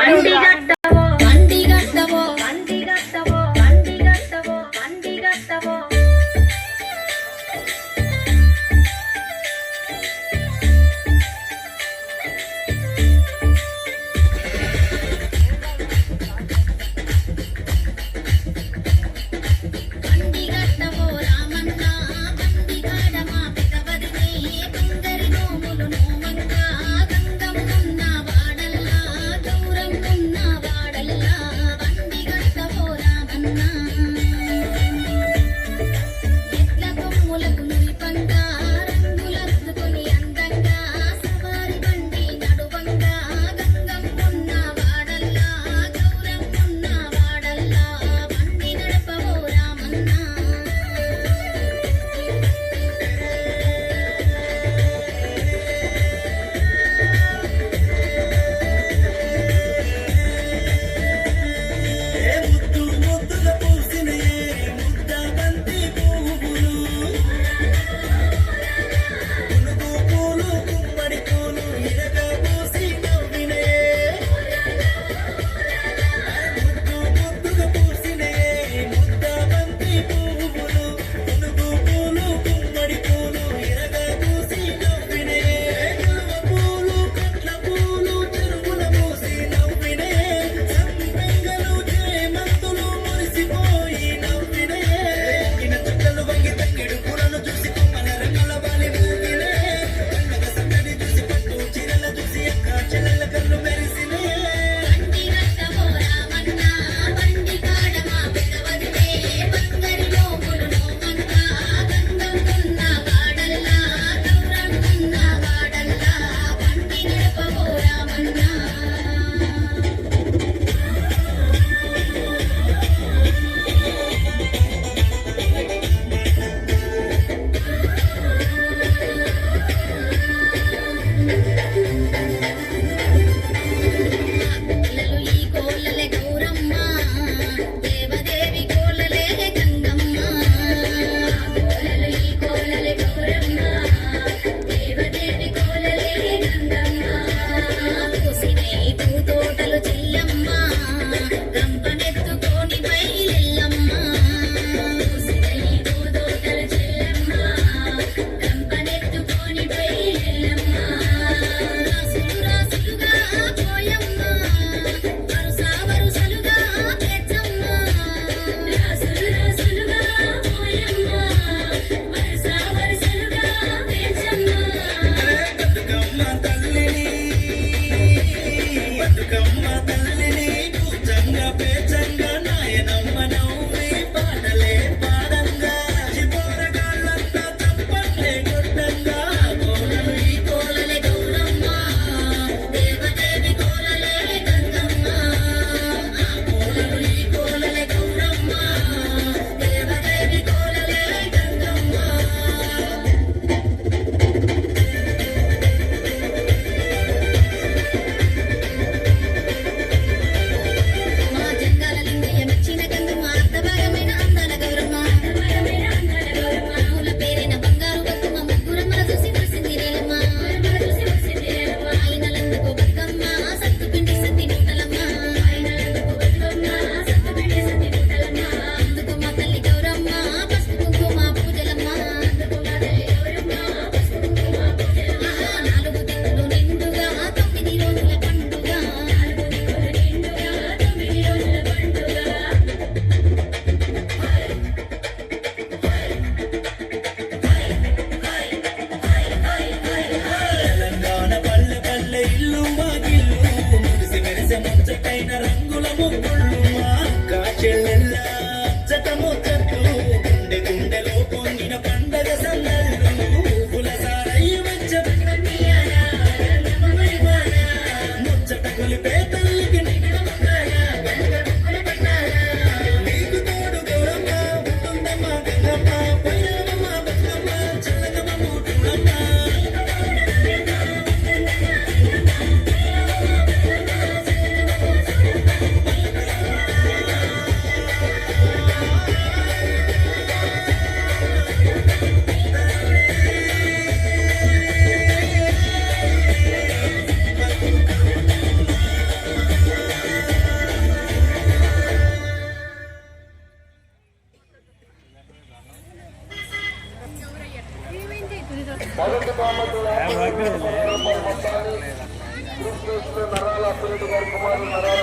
அண்டிகட்ட మొదటి బహుమతి యాభై రూపాయల మొత్తాన్ని నరాల అప్పిరెడ్డి గారి కుమారుడు నరాల